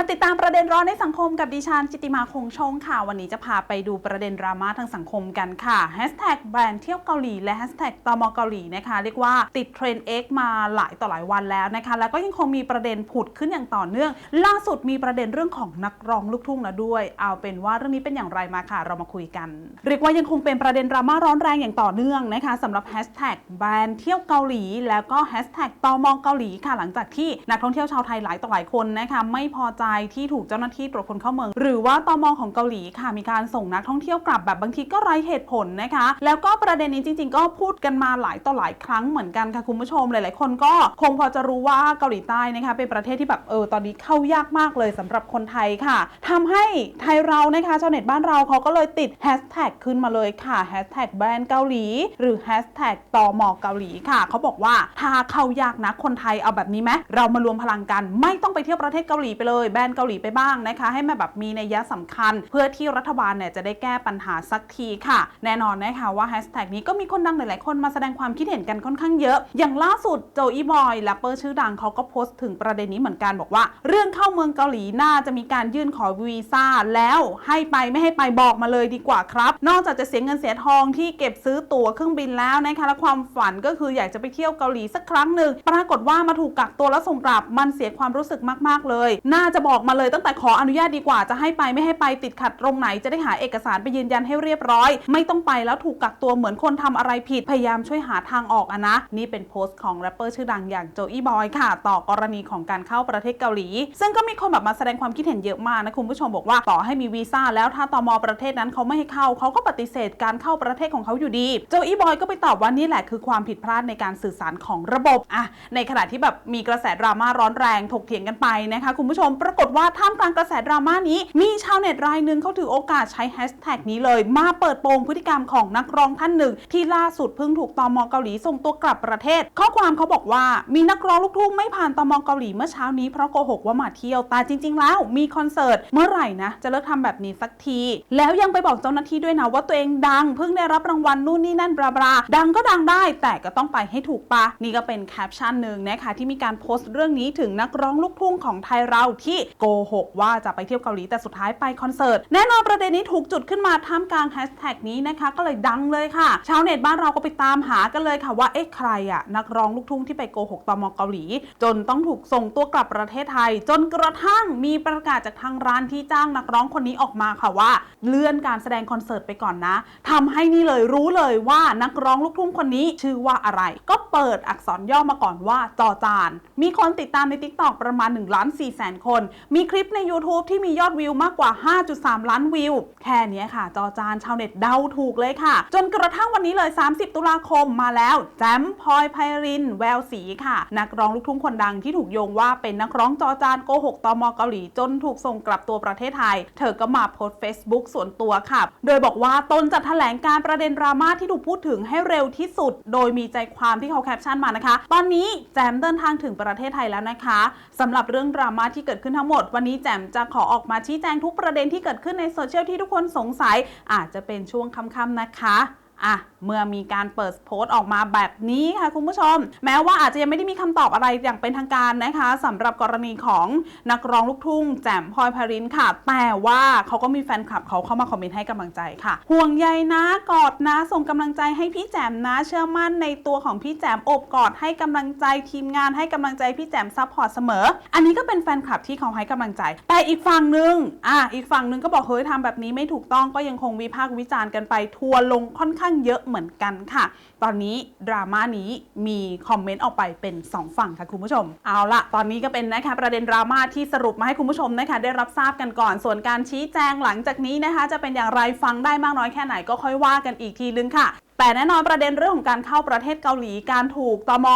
มาติดตามประเด็นร้อนในสังคมกับดิฉันจิติมาคงชงค่ะ วันนี้จะพาไปดูประเด็นดราม่าทางสังคมกันค่ะแฮชแท็กแบรนด์เที่ยวเกาหลีและแฮชแท็กตมเกาหลีนะคะ เรียกว่าติดเทรนด์ X มาหลายต่อหลายวันแล้วนะคะ แล้วก็ยังคงมีประเด็นผุดขึ้นอย่างต่อเนื่อง ล่าสุดมีประเด็นเรื่องของนักร้องลูกทุ่งแล้วด้วย เอาเป็นว่าเรื่องนี้เป็นอย่างไรมาค่ะ เรามาคุยกัน เรียกว่ายังคงเป็นประเด็นดราม่าร้อนแรงอย่างต่อเนื่องนะคะสำหรับแฮชแท็กแบรนด์เที่ยวเกาหลี แล้วก็แฮชแท็กตมเกาหลีค่ะหลังจากที่นักท่องเที่ยวชาวไทยหลายต่อหลายคนนะคะไม่พอใจที่ถูกเจ้าหน้าที่ตรวจคนเข้าเมือง หรือว่าตอมองของเกาหลีค่ะมีการส่งนักท่องเที่ยวกลับแบบบางทีก็ไร้เหตุผลนะคะ แล้วก็ประเด็นนี้จริง ๆ ก็พูดกันมาหลายต่อหลายครั้งเหมือนกันค่ะคุณผู้ชมหลาย ๆ คนก็คงพอจะรู้ว่าเกาหลีใต้นะคะเป็นประเทศที่แบบเออตอนนี้เข้ายากมากเลยสำหรับคนไทยค่ะทำให้ไทยเรานะคะชาวเน็ตบ้านเราเขาก็เลยติดแฮชแท็กขึ้นมาเลยค่ะแฮชแท็กแบรนด์เกาหลี หรือแฮชแท็กตอมอเกาหลีค่ะเขาบอกว่าถ้าเข้ายากนะคนไทยเอาแบบนี้ไหมเรามารวมพลังกันไม่ต้องไปเที่ยวประเทศเกาหลีไปเลยบรนด์เกาหลีไปบ้างนะคะ ให้มันแบบมีในยะสำคัญ เพื่อที่รัฐบาลเนี่ยจะได้แก้ปัญหาสักทีค่ะ แน่นอนนะคะว่าแฮชแท็กนี้ก็มีคนดังหลาย ๆ คนมาแสดงความคิดเห็นกันค่อนข้างเยอะ อย่างล่าสุดโจอีบอยแรปเปอร์ชื่อดังเขาก็โพสต์ถึงประเด็นนี้เหมือนกันบอกว่า เรื่องเข้าเมืองเกาหลีน่าจะมีการยื่นขอวีซ่าแล้วให้ไปไม่ให้ไปบอกมาเลยดีกว่าครับ นอกจากจะเสียเงินเสียทองที่เก็บซื้อตั๋วเครื่องบินแล้วนะคะและความฝันก็คืออยากจะไปเที่ยวเกาหลีสักครั้งหนึ่งปรากฏว่ามาถูกกักตัวแล้วส่งกลับมันเสียความรู้สึกมาก ๆ เลย น่าจะบอกอกมาเลยตั้งแต่ขออนุญาตดีกว่าจะให้ไปไม่ให้ไปติดขัดตรงไหนจะได้หาเอกสารไปยืนยันให้เรียบร้อย ไม่ต้องไปแล้วถูกกักตัวเหมือนคนทำอะไรผิดพยายามช่วยหาทางออกอะนะ นี่เป็นโพสต์ของแรปเปอร์ชื่อดังอย่างโจอี้บอยค่ะ ต่อกรณีของการเข้าประเทศเกาหลี ซึ่งก็มีคนแบบมาแสดงความคิดเห็นเยอะมากนะคุณผู้ชมบอกว่าต่อให้มีวีซ่าแล้วถ้าตมประเทศนั้นเขาไม่ให้เข้าเขาก็ปฏิเสธการเข้าประเทศของเขาอยู่ดีโจอี้บอยก็ไปตอบว่านี่แหละคือความผิดพลาดในการสื่อสารของระบบอะในขณะที่แบบมีกระแสดราม่าร้อนแรงถกเถียงกันไปนะคะคุณผู้ชมปรากฏว่าท่ามกลางกระแสดราม่านี้ มีชาวเน็ตรายหนึ่งเขาถือโอกาสใช้แฮชแท็กนี้เลย มาเปิดโปงพฤติกรรมของนักร้องท่านหนึ่ง ที่ล่าสุดเพิ่งถูกตมเกาหลีส่งตัวกลับประเทศ ข้อความเขาบอกว่ามีนักร้องลูกทุ่งไม่ผ่านตมเกาหลีเมื่อเช้านี้เพราะโกหกว่ามาเที่ยวแต่จริง ๆ แล้วมีคอนเสิร์ตเมื่อไหร่นะจะเลิกทำแบบนี้สักที แล้วยังไปบอกเจ้าหน้าที่ด้วยนะว่าตัวเองดังเพิ่งได้รับรางวัลนู่นนี่นั่นบลาบลาดังก็ดังได้ แต่ก็ต้องไปให้ถูกปะนี่ก็เป็นแคปชั่นหนึ่งนะคะที่มีการโพสต์เรื่องนี้ถึงนักร้องลูกทุ่งของไทยเราที่โกหกว่าจะไปเที่ยวเกาหลีแต่สุดท้ายไปคอนเสิร์ตแน่นอนประเด็นนี้ถูกจุดขึ้นมาท่ามกลางแฮชแท็กนี้นะคะก็เลยดังเลยค่ะ ชาวเน็ตบ้านเราก็ไปตามหากันเลยค่ะว่าเอ๊ะใครอะนักร้องลูกทุ่งที่ไปโกหกตมเกาหลี จนต้องถูกส่งตัวกลับประเทศไทย จนกระทั่งมีประกาศจากทางร้านที่จ้างนักร้องคนนี้ออกมาค่ะว่าเลื่อนการแสดงคอนเสิร์ตไปก่อนนะทำให้นี่เลยรู้เลยว่านักร้องลูกทุ่งคนนี้ชื่อว่าอะไร ก็เปิดอักษรย่อมาก่อนว่าจอจาน มีคนติดตามใน t ิ k t o k ประมาณ1ล้าน4แสนคนมีคลิปใน YouTube ที่มียอดวิวมากกว่า 5.3 ล้านวิว แค่เนี้ยค่ะ จอจานชาวเน็ตเดาถูกเลยค่ะ จนกระทั่งวันนี้เลย 30 ตุลาคมมาแล้ว แจมพลอยไพริน แววสีค่ะ นักร้องลูกทุ่งคนดังที่ถูกโยงว่าเป็นนักร้องจอจานโกหกตอมอเกาหลีจนถูกส่งกลับตัวประเทศไทย เธอก็มาโพสต์ Facebook ส่วนตัวค่ะ โดยบอกว่าตนจะแถลงการประเด็นดราม่าที่ถูกพูดถึงให้เร็วที่สุด โดยมีใจความที่เขาแคปชั่นมานะคะ ตอนนี้แจมเดินทางถึงประเทศไทยแล้วนะคะสำหรับเรื่องดราม่าที่เกิดขึ้นทั้งหมด วันนี้แจมจะขอออกมาชี้แจงทุกประเด็นที่เกิดขึ้นในโซเชียลที่ทุกคนสงสัย อาจจะเป็นช่วงค่ำๆนะคะ อะเมื่อมีการเปิดโพสต์ออกมาแบบนี้ค่ะคุณผู้ชม แม้ว่าอาจจะยังไม่ได้มีคำตอบอะไรอย่างเป็นทางการนะคะสำหรับกรณีของนักร้องลูกทุ่ง แจ่มพลอยพารินค่ะ แต่ว่าเขาก็มีแฟนคลับเขาเข้ามาคอมเมนต์ให้กำลังใจค่ะ ห่วงใยนะกอดนะ ส่งกำลังใจให้พี่แจ่มนะเชื่อมั่นในตัวของพี่แจ่มอบกอดให้กำลังใจทีมงานให้กำลังใจพี่แจ่มซัพพอร์ตเสมอ อันนี้ก็เป็นแฟนคลับที่เขาให้กำลังใจ แต่อีกฝั่งหนึ่งอะอีกฝั่งหนึ่งก็บอกเฮ้ยทำแบบนี้ไม่ถูกต้องก็ยังคงวิพากษ์วิจารณ์กันไปทัวร์ลงค่อนข้างางเยอะเหมือนกันค่ะ ตอนนี้ดราม่านี้มีคอมเมนต์ออกไปเป็น 2 ฝั่งค่ะคุณผู้ชม เอาละตอนนี้ก็เป็นนะคะประเด็นดราม่าที่สรุปมาให้คุณผู้ชมนะคะได้รับทราบกันก่อน ส่วนการชี้แจงหลังจากนี้นะคะ จะเป็นอย่างไรฟังได้มากน้อยแค่ไหนก็ค่อยว่ากันอีกทีนึงค่ะ แต่แน่นอนประเด็นเรื่องของการเข้าประเทศเกาหลีการถูกตม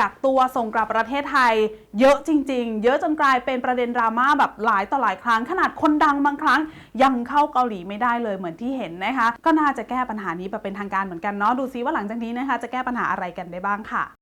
กักตัวส่งกลับประเทศไทย เยอะจริง ๆ เยอะจนกลายเป็นประเด็นดราม่าแบบหลายต่อหลายครั้ง ขนาดคนดังบางครั้ง ยังเข้าเกาหลีไม่ได้เลยเหมือนที่เห็นนะคะ ก็น่าจะแก้ปัญหานี้แบบเป็นทางการเหมือนกันเนาะดูซิว่าหลังจากนี้นะคะ จะแก้ปัญหาอะไรกันได้บ้างค่ะ